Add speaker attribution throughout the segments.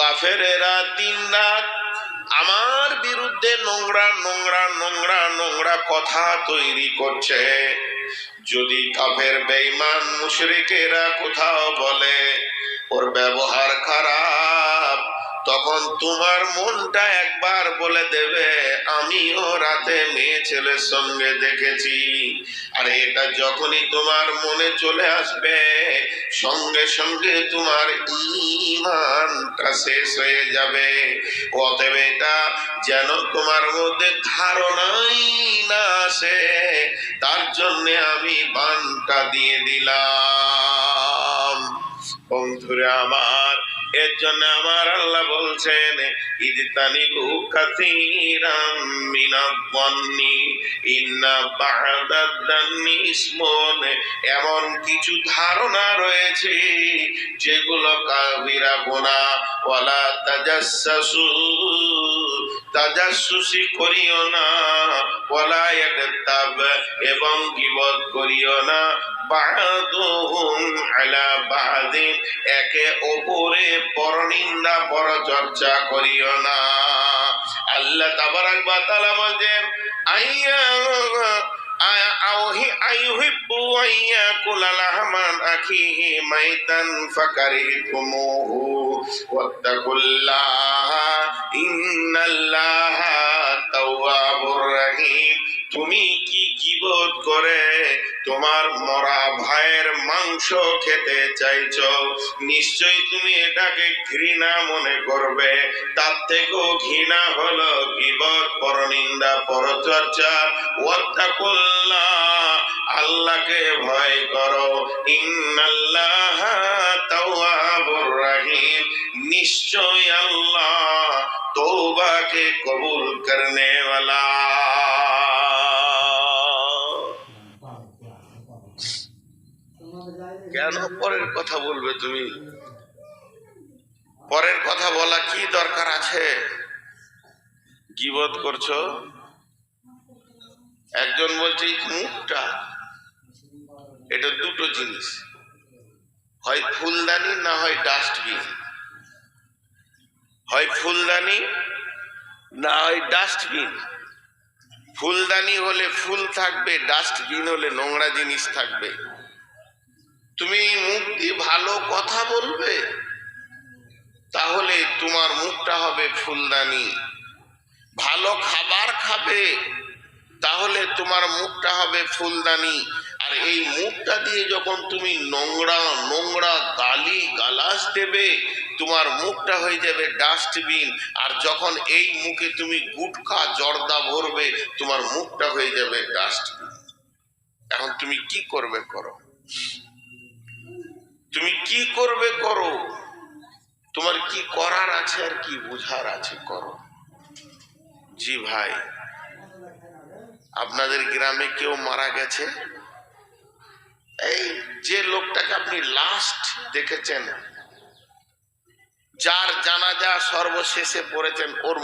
Speaker 1: কাফেরেরা তিন রাত আমার বিরুদ্ধে নোংরা নোংরা নোংরা নোংরা কথা তৈরি করছে। যদি কাফের বেঈমান মুশরিকেরা কোথাও বলে, ওর ব্যবহার খারাপ। তখন তোমার মনটা একবার বলে দেবে, আমিও রাতে মেয়ে ছেলের সঙ্গে দেখেছি। আর এটা যখনই তোমার মনে চলে আসবে, সঙ্গে সঙ্গে তোমার ইমানটা শেষ হয়ে যাবে। অতএব এটা যেন তোমার মধ্যে ধারণাই না আসে, তার জন্য আমি বানটা দিয়ে দিলাম। বন্ধুরে আমার এর জন্য আমার আল্লাহ বলছেন ইজতানিবু কাসীরাম মিনাজ-যন্নি ইন্না বা'দাদ-দান্নি ইসমুন। এমন কিছু ধারণা রয়েছে যেগুলো কাবিরা গুনাহ ওয়ালা তাজাসসু তাজাসসুসি করিও না ওয়ালা ইয়াগতাব এবং গীবত করিও না। বা'দুহুম আলা বা'দিন, একে অপরে পরনিন্দা, পরচর্চা করিও না। আল্লাহ তাবারাক ওয়া তাআলা বলেন আইয়া আইয়াকুলা লাহমান আখিহি মাইতান ফাকারিহতুমুহু, ওয়াত্তাকুল্লাহা। ইন্নাল্লাহা তাওয়াবুর রহিম তুমি কি কিবোধ করে? তোমার মরা ভাইয়ের মাংস খেতে চাইছো। নিশ্চয়ই তুমি এটাকে ঘৃণা মনে করবে। তার থেকেও ঘৃণা হলো পরনিন্দা, পরচর্চা। ওয়াত্তাকুল্লাহ, আল্লাহকে ভয় করো। ইন্নাল্লাহ তাওয়াবুর রহিম। নিশ্চয় আল্লাহ তৌবাকে কবুল করনে वाला। কেন পরের কথা বলবে তুমি? পরের কথা বলা কি দরকার আছে? গিবত করছ? একজন বলছে মুখটা, এটা দুটো জিনিস, হয় ফুলদানি না হয় ডাস্টবিন? হয় ফুলদানি না হয় ডাস্টবিন? ফুলদানি হলে ফুল থাকবে, ডাস্টবিন হলে নোংরা জিনিস থাকবে। তুমি মুখ দিয়ে ভালো কথা বলবে? তাহলে তোমার মুখটা হবে ফুলদানি। ভালো খাবার খাবে, তাহলে তোমার মুখটা হবে ফুলদানি। আর এই মুখটা দিয়ে যখন তুমি নোংরা নোংরা গালি গালাস দেবে তোমার মুখটা হয়ে যাবে ডাস্টবিন, আর যখন এই মুখে তুমি গুটখা জর্দা ভরবে, তোমার মুখটা হয়ে যাবে ডাস্টবিন। এখন তুমি কি করবে করো? তুমি কি করবে করো? তোমার কি করার আছে আর কি বুঝার আছে করো। জি ভাই, আপনাদের গ্রামে কেউ মারা গেছে? এই যে লোকটাকে আপনি লাস্ট দেখেছেন যার জানাজা সর্বশেষে পড়েছেন, ওর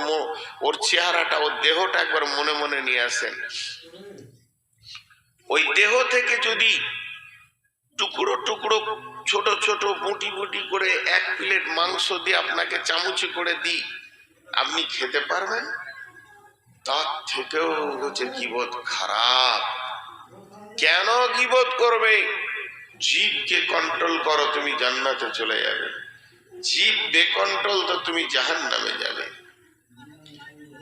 Speaker 1: ওর চেহারাটা, ওর দেহটা একবার মনে মনে নিয়ে আসেন। ওই দেহ থেকে যদি টুকরো টুকরো, ছোট ছোট বুটি বুটি করে এক প্লেট মাংস দিয়ে আপনাকে চামচে করে দিই, আপনি খেতে পারবেন? তার থেকেও হচ্ছে গিবত খারাপ। কেন গিবত করবে? জীবকে কন্ট্রোল করো, তুমি জান্নাতে চলে যাবে। জীব বেকন্ট্রোল তো তুমি জাহান নামে যাবে।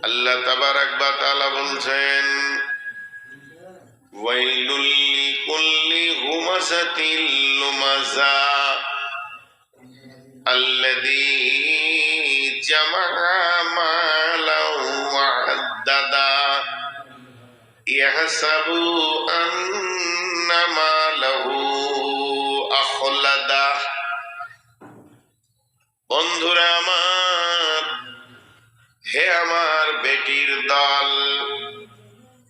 Speaker 1: আল্লাহ তাবারাক বা তাআলা বলছেন ওয়াইলুল লিকুল্লি বন্ধুরা আমার, হে আমার বেটির দল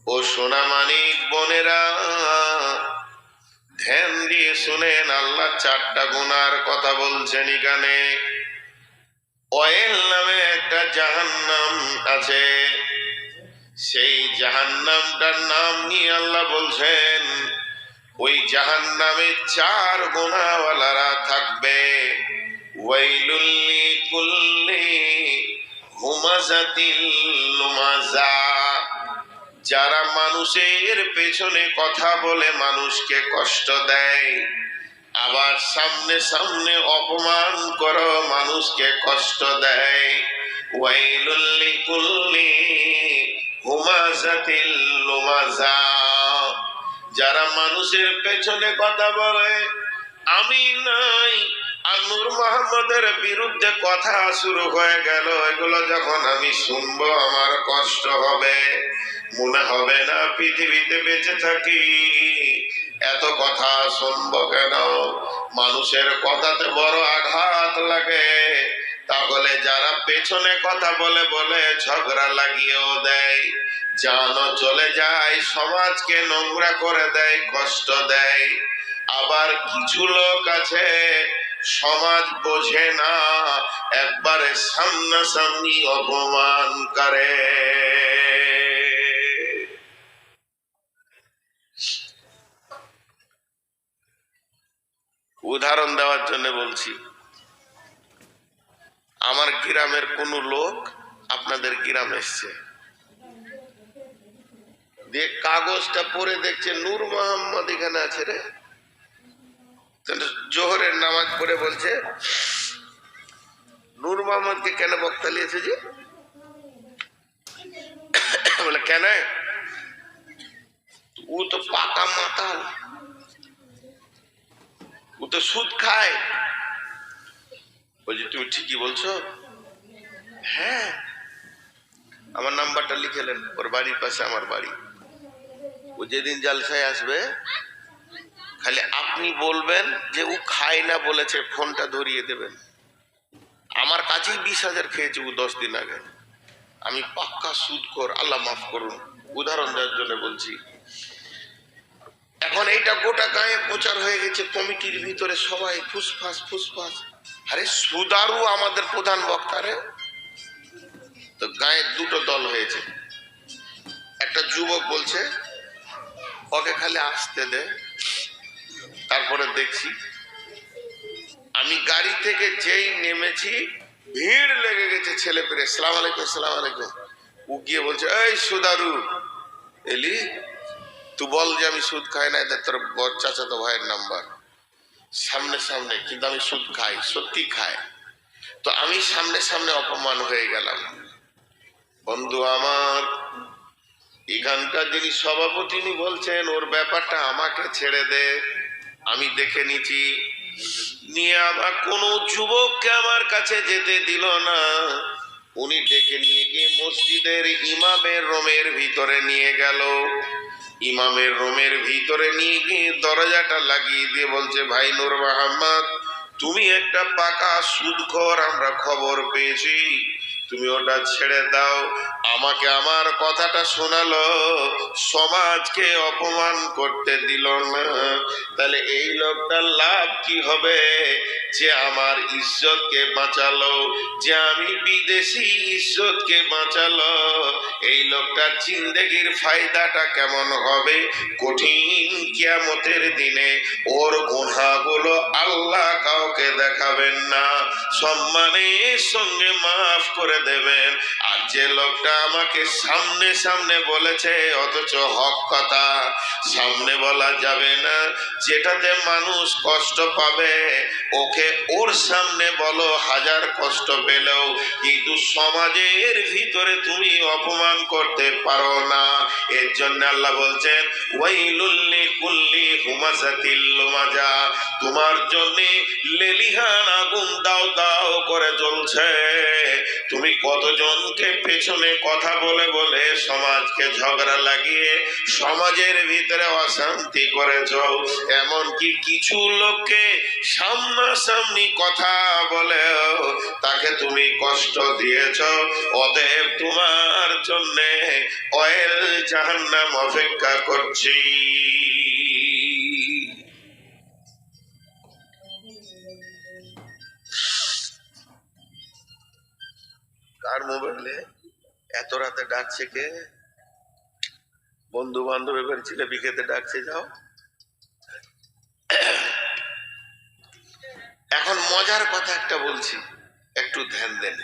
Speaker 1: ও সোনামানিক বোনেরা, ধ্যান দিয়ে শুনেন, আল্লাহ চারটা গুনার কথা বলছেন এখানে। অয়েল নামে একটা জাহান্নাম আছে। সেই জাহান্নামটার নাম নিয়ে আল্লাহ বলছেন, ওই জাহান্নামে চার গুণাওয়ালারা থাকবে। ওয়াইলুল্লি কুল্লি হুমাজাতিল লুমাজা যারা মানুষের পেছনে কথা বলে মানুষকে কষ্ট দেয়, আবার সামনে সামনে অপমান করো মানুষকে কষ্ট দেয়। ওয়াইলুল লিকুল্লি যারা মানুষের পেছনে কথা বলে, আমি নাই আর নূর মোহাম্মদের বিরুদ্ধে কথা শুরু হয়ে গেল। এগুলো যখন আমি শুনব, আমার কষ্ট হবে, মনে হবে না পৃথিবীতে বেঁচে থাকি। এত কথা শুনব কেন? মানুষের কথাতে বড় আঘাত লাগে। তাহলে যারা পেছনে কথা বলে বলে ঝগড়া লাগিয়েও দেয় জানো চলে যায়, সমাজকে নোংরা করে দেয়, কষ্ট দেয়। আবার কিছু লোক আছে সমাজ বোঝে না, একবারে সামনাসামনি অপমান করে। উদাহরণ দেওয়ার জন্য বলছি, আমার গ্রামের কোন লোক আপনাদের গ্রাম এসছে। দিয়ে কাগজটা পড়ে দেখছে, নূর মোহাম্মদ এখানে আছে রে। জোহরের নামাজ পড়ে বলছে, নূর মোহাম্মদকে কেন বক্তা লিয়েছে যে বলে, কেন? ও তো পাকা মাতাল। ও তো সুদ খায়। বলছি, তুমি ঠিকই বলছো। হ্যাঁ। আমার নাম্বারটা লিখেলেন ওর বাড়ির পাশে আমার বাড়ি। ও যেদিন জালসায় আসবে খালি আপনি বলবেন যে ও খায় না বলেছে, ফোনটা ধরিয়ে দেবেন। আমার কাছেই বিশ হাজার খেয়েছে ও দশ দিন আগে। আমি পাক্কা সুদ কর আল্লাহ মাফ করুন, উদাহরণ দেওয়ার জন্য বলছি। এখন এইটা গোটা গায়ে প্রচার হয়ে গেছে, কমিটির ভিতরে সবাই ফুসফাস ফুসফাস। আরে সুদারু আমাদের প্রধান বক্তা রে। তো গায়ে দুটো দল হয়েছে। একটা যুবক বলছে, ওকে খালি আসতে দে। তারপরে দেখছি, আমি গাড়ি থেকে যেই নেমেছি, ভিড় লেগে গেছে ছেলে পেলে সালাম আলাইকুম সালাম আলাইকুম। ও গিয়ে বলছে, এই সুদারু, এলি, তুই বল যে আমি সুদ খাই না এটা তোর চাচাতো ভাইয়ের নাম্বার। সামনে সামনে, কিন্তু আমি সুদ খাই, সত্যি খাই। তো আমি সামনে সামনে অপমান হয়ে গেলাম। বন্ধু আমার, এখানকার যিনি সভাপতি বলছেন, ওর ব্যাপারটা আমাকে ছেড়ে দে। আমি দেখে নিচ্ছি নিয়ে আমার কোনো যুবককে আমার কাছে যেতে দিল না। উনি ডেকে নিয়ে গিয়ে মসজিদের ইমামের রোমের ভিতরে নিয়ে গেল। ইমামের রোমের ভিতরে নিয়ে গিয়ে দরজাটা লাগিয়ে দিয়ে বলছে, ভাই নূর মাহমদ তুমি একটা পাকা সুদখোর আমরা খবর পেয়েছি। তুমি ওটা ছেড়ে দাও। আমাকে আমার কথাটা শোনালো। সমাজকে অপমান করতে দিল না। তাহলে এই লোকটার লাভ কি হবে? যে আমার ইজ্জতকে বাঁচালো, যে আমি বিদেশি ইজ্জতকে বাঁচালো। এই লোকটার জিন্দেগির ফায়দাটা কেমন হবে? কঠিন কিয়ামতের দিনে ওর গুণাগুলো আল্লাহ কাউকে দেখাবেন না। সম্মানের সঙ্গে মাফ করে দেবেন। আর যে লোকটা আমাকে সামনে সামনে বলেছে, অথচ হক কথা, সামনে বলা যাবে না। যেটাতে মানুষ কষ্ট পাবে, ওকে ওর সামনে বলো, হাজার কষ্ট পেলেও। কিন্তু সমাজের ভিতরে তুমি অপমান করতে পারো না। এর জন্য আল্লাহ বলছেন ওয়াইলুল্লি কুল্লি হুমাজাতিল লুমাজা। তোমার জন্য লেলিহান আগুন দাও দাও করে জ্বলছে। তুমি কতজনকে পেছনে কথা বলে বলে সমাজকে ঝগড়া লাগিয়ে সমাজের ভিতরে অশান্তি করেছ? এমনকি কিছু লোককে সামনাসামনি কথা বলেও তাকে তুমি কষ্ট দিয়েছ। অতএব তোমার জন্যে অয়েল জাহান্নাম অপেক্ষা করছি। কার মোবাইলে এত রাতে ডাকছে কে? বন্ধু বান্ধব এবার ছেলে বিকেতে ডাকছে, যাও। এখন মজার কথা একটা বলছি, একটু ধ্যান দেন।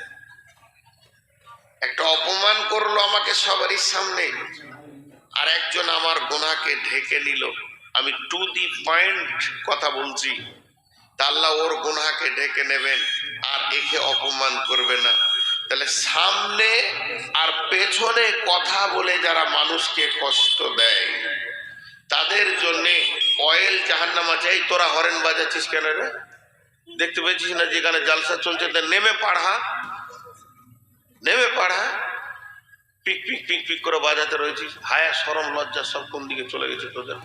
Speaker 1: একটা অপমান করল আমাকে সবারই সামনে। আর একজন আমার গোনাকে ঢেকে নিল। আমি টু দি পয়েন্ট কথা বলছি। আল্লাহ ওর গুনাকে ঢেকে নেবেন, আর একে অপমান করবে না। তাহলে সামনে আর পেছনে কথা বলে যারা মানুষকে কষ্ট দেয়, তাদের জন্য অয়েল জাহান্নামা চাই তোরা হরেন বাজাচ্ছিস কেন রে? দেখতে পেয়েছিস না যেখানে জালসা চলছে নেমে পাড়া নেমে পাড়া পিক পিক পিক পিক করে বাজাতে রয়েছিস। হায়া, সরম, লজ্জা সব কোন দিকে চলে গেছে তোদের?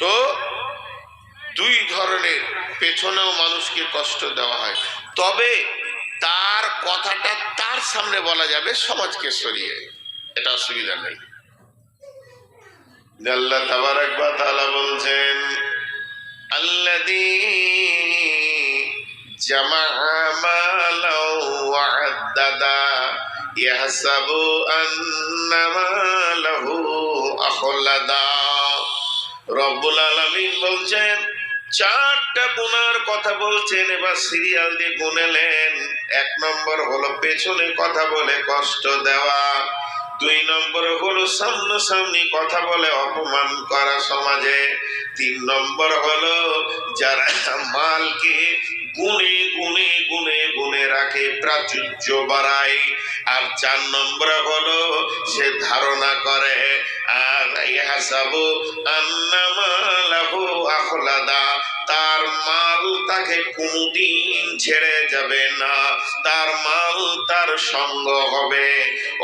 Speaker 1: তো দুই ধরনের পেছনেও মানুষকে কষ্ট দেওয়া হয়। তবে তার কথাটা তার সামনে বলা যাবে সমাজকে সরিয়ে। এটা অসুবিধা নেই। আল্লাহ তাবারাক ওয়া তাআলা বলছেন মালাও ওয়া ইয়াহসাবু আন্না মালাহু আখলাদা। রব্বুল আলামিন বলছেন, চারটা গুনার কথা বলছেন, এবার সিরিয়াল দিয়ে গুনেলেন এক নম্বর হলো পেছনে কথা বলে কষ্ট দেওয়া। দুই নম্বর হলো সামনাসামনি কথা বলে অপমান করা সমাজে। তিন নম্বর হলো যারা মালকে গুনে গুনে গুনে গুনে রাখে প্রাচুর্য বাড়ায়। আর চার নম্বর হলো সে ধারণা করে আর ইহাসাবু আন্নামালাহু আখলাদা। তার মাল তাকে কোনদিন ছেড়ে যাবে না তার মাল তার সঙ্গ হবে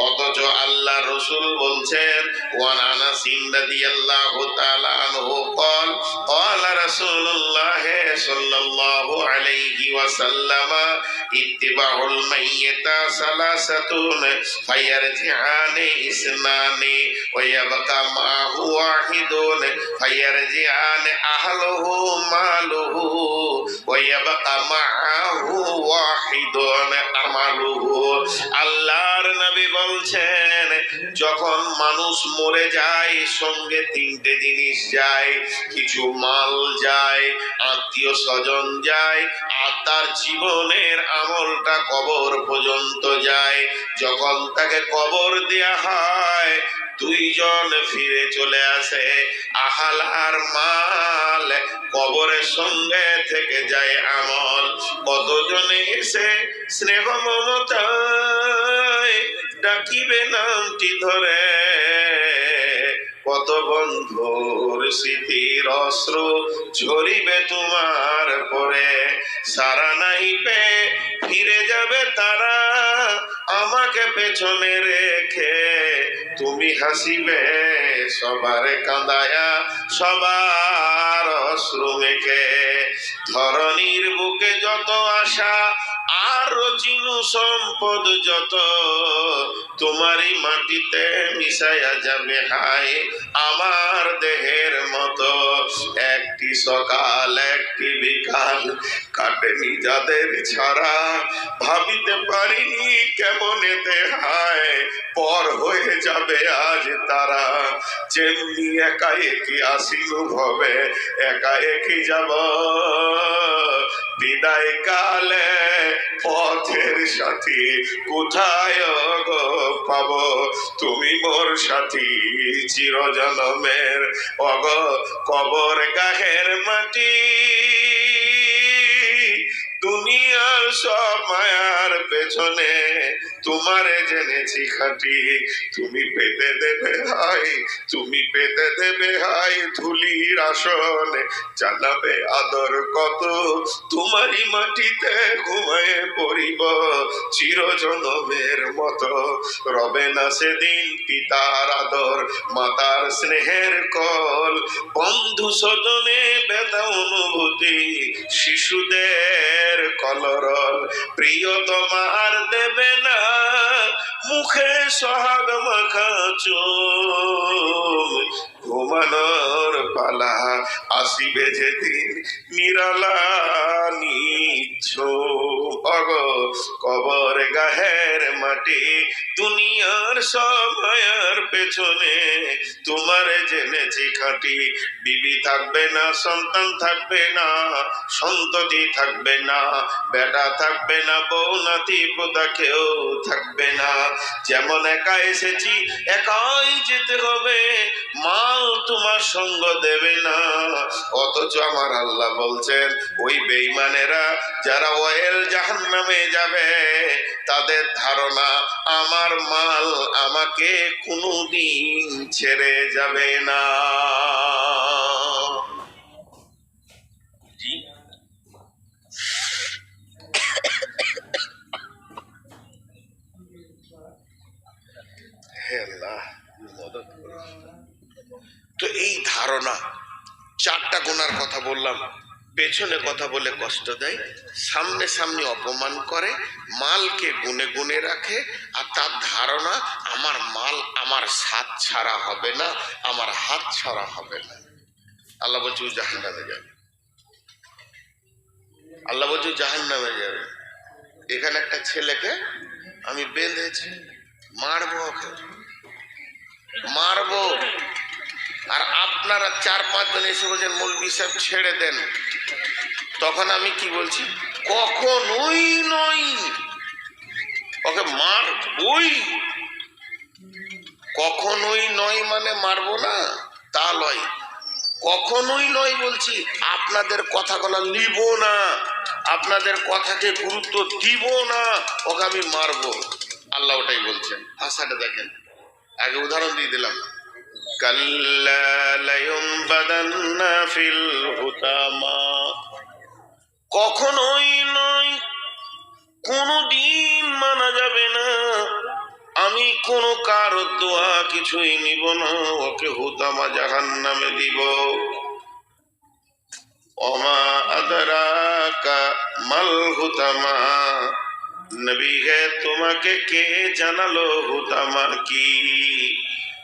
Speaker 1: অথচ আল্লাহ রসুল বলছেন ওয়ান আনাস রাদিয়াল্লাহু তাআলা আনহু قال قال رسول الله صلى الله عليه وسلم اتباع الميت ثلاثة فيرجعان اثنان ويبقى معه واحد فيرجعان أهله ماله ويبقى معه واحد عمله আল্লাহর নবী বলছেন যখন মানুষ মরে যায় সঙ্গে তিনটে জিনিস যায় কিছু মাল যায় আত্মীয় স্বজন যায় আর তার জীবনের আমলটা কবর পর্যন্ত যায় যখন তাকে কবর দেয়া হয় দুইজন ফিরে চলে আসে। আহাল আর মাল কবরের সঙ্গে থেকে যায় আমল। কতজন এসে স্নেহ মমতায় ডাকিবে নামটি ধরে? কত বন্ধুর স্মৃতির অস্ত্র ঝরিবে তোমার পরে। সারা নাইবে ফিরে যাবে তারা, আমাকে পেছনে রেখে। তুমি হাসিবে, সবার কাঁদায়া, সবার অশ্রু মেখে। ধরনীর বুকে যত আশা আর চিনু সম্পদ যত, তোমারই মাটিতে মিশাইয়া যাবে, হায় আমার দেহের মতো। একটি সকাল, একটি বিকাল, কাটেনি যাদের ছাড়া। ভাবিতে পারিনি কেমন এতে হায়, পর হয়ে যাবে আজ তারা। যেমনি একা একই আসিনু হবে একা একই যাব। বিদায় কালে পথের সাথী কোথায় গো পাব? তুমি মোর সাথী চিরজনমের অগ কবর গাহের মাটি। দুনিয়ার সব মায়ার পেছনে। তোমারে জেনেছি খাটি। তুমি পেতে দেবে হাই, তুমি পেতে দেবে হাই ধুলির আসনে। জানাবে আদর কত, তোমারই মাটিতে ঘুমায় পড়িব চিরজনমের মতো। রবে না সেদিন পিতার আদর, মাতার স্নেহের কল। বন্ধু সজনে ব্যথা অনুভূতি, শিশুদের কলরল। প্রিয় তোমার দেবে না মুখে সোহাগ মাখা চুল ঘুমানোর পালা আসিবে যেদিন নিরালা নিচ্ছ। অগ, কবর গাহের মাটি, দুনিয়ার সময়ের পেছনে তোমার জেনেছি খাঁটি। বিবি থাকবে না, সন্তান থাকবে না, সন্ততি থাকবে না, বেটা থাকবে না, বউ নাতি, পোতা কেউ থাকবে না। যেমন একা এসেছি, একাই যেতে হবে মাল তোমার সঙ্গ দেবে না। অথচ আমার আল্লাহ বলছেন, ওই বেইমানেরা যারা ওয়েল জাহান নামে যাবে, তাদের ধারণা আমার মাল আমাকে কোনোদিন ছেড়ে যাবে না জি হে আল্লাহ মদত করো। তো এই ধারণা, চারটা গোনার কথা বললাম, পেছনে কথা বলে কষ্ট দেয়, সামনে সামনে অপমান করে, মালকে গুনে গুনে রাখে, আর তার ধারণা, আমার মাল আমার সাত ছাড়া হবে না, আমার হাত ছাড়া হবে না। আল্লাহ বলছে জাহান নামে যাবে। আল্লাহ বলছে জাহান নামে যাবে। এখানে একটা ছেলেকে আমি বেঁধেছি, মারবো ওকে। মারবো। আর আপনারা চার পাঁচজন এসে বলছেন মৌলবি সাহেব, ছেড়ে দেন। তখন আমি কি বলছি, কখনোই নয় ওকে মার ওই কখনোই নয় মানে মারবো না, তা লয়। কখনোই নয় বলছি, আপনাদের কথাগুলো নিব না। আপনাদের কথাকে গুরুত্ব দিব না, ওকে আমি মারবো। আল্লাহ ওটাই বলছেন। ভাষাটা দেখেন, আগে উদাহরণ দিয়ে দিলাম। কাল্লা লায়ুমবাদান্না ফিল হুতামা কখনোই নয়, কোনো দিন মানা যাবে না। আমি কোনো কারও দোয়া কিছুই নিব না, ওকে হুতামা জাহান নামে দিব। অমা আদরাকা মাল হুতামা। নবী হে, তোমাকে কে জানালো হুতামা কি?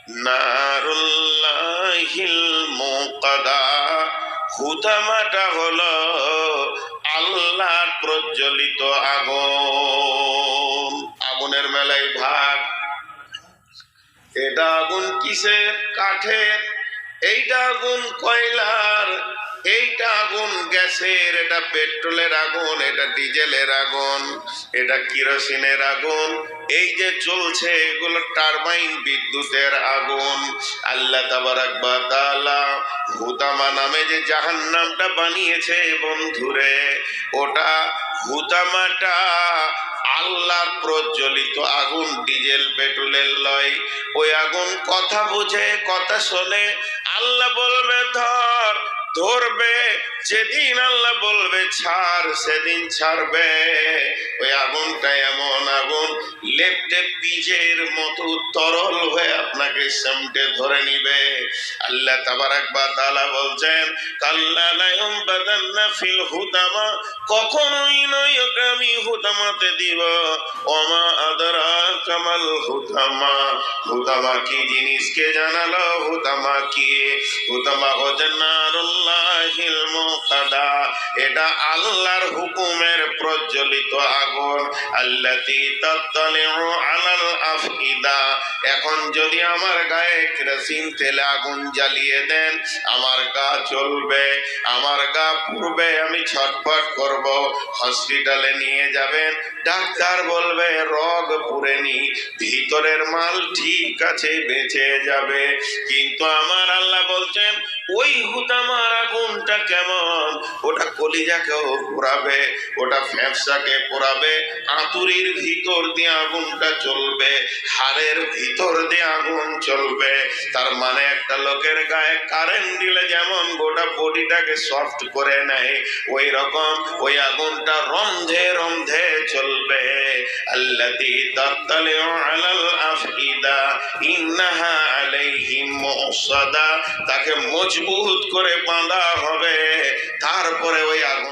Speaker 1: নারুল্লাহিল মুকাদা। হুতামাটা হলো আল্লাহর প্রজ্বলিত আগুন। আগুনের মেলায় ভাগ। এটা আগুন কিসের? কাঠের। এইটা আগুন কয়লার? এইটা আগুন, গ্যাসের, এটা পেট্রোলের আগুন, এটা ডিজেলের আগুন, এটা কিরোসিনের আগুন। এই যে চলছে, এগুলো টারবাইন বিদ্যুতের আগুন। আল্লাহ তাবারাক বা তাআলা হুতামা নামে যে জাহান্নামটা বানিয়েছে বন্ধুরে, ওটা হুতামাটা আল্লাহর প্রজ্বলিত আগুন, ডিজেল, পেট্রোলের লয়। ওই আগুন কথা বুঝে, কথা শোনে, আল্লাহ বলবে, ধর ধরবে, যেদিন আল্লাহ বলবে, ছাড়, সেদিন ছাড়বে। ওই আগুনটা এমন আগুন, লেপটে পিজের মতো তরল হয়ে আপনাকে সামটে ধরে নিবে। আল্লাহ তাবারাক বা তাআলা বলছেন, কাল্লা লায়ুম বাদান্না ফিল হুদামা, কখনোই নয় ওকে আমি হুদামাতে দিব। ওমা আদরা কামাল হুদামা। হুদামা কি জিনিসকে জানালো? হুদামা কি? হুদামা হচ্ছে নারুল্লাহিল মুকাদা এটা আল্লাহর হুকুমের প্রজ্বলিত আগুন। আল্লাতি তাত্তালিউ আলাল আফইদা। এখন যদি আমার গায়ে কেরোসিন তেলে আগুন জ্বালিয়ে দেন, আমার গা চলবে আমার গা পুড়বে, আমি ছটফট করব, হসপিটালে নিয়ে যাবেন, ডাক্তার বলবে, রগ পুড়েনি ভিতরের মাল ঠিক আছে, বেঁচে যাবে। কিন্তু আমার আল্লাহ বলছেন, ওই হুতামার আগুনটা কেমন? ওটা কলিজাকেও পোড়াবে, ওটা ফ্যাপসাকে পোড়াবে ভিতর দিয়ে আগুনটা চলবে হাড়ের ভিতর দিয়ে আগুন চলবে। তার মানে একটা লোকের গায়ে কারেন্ট দিলে যেমন গোটা বডিটাকে সফট করে নেয় ওই রকম ওই আগুনটা রন্ধে রন্ধে চলবে। আল্লাতি আলাল আফইদা, ইন্নাহা মুসাদা তাকে মজবুত করে বাঁধা হবে। তারপরে ওই আগুন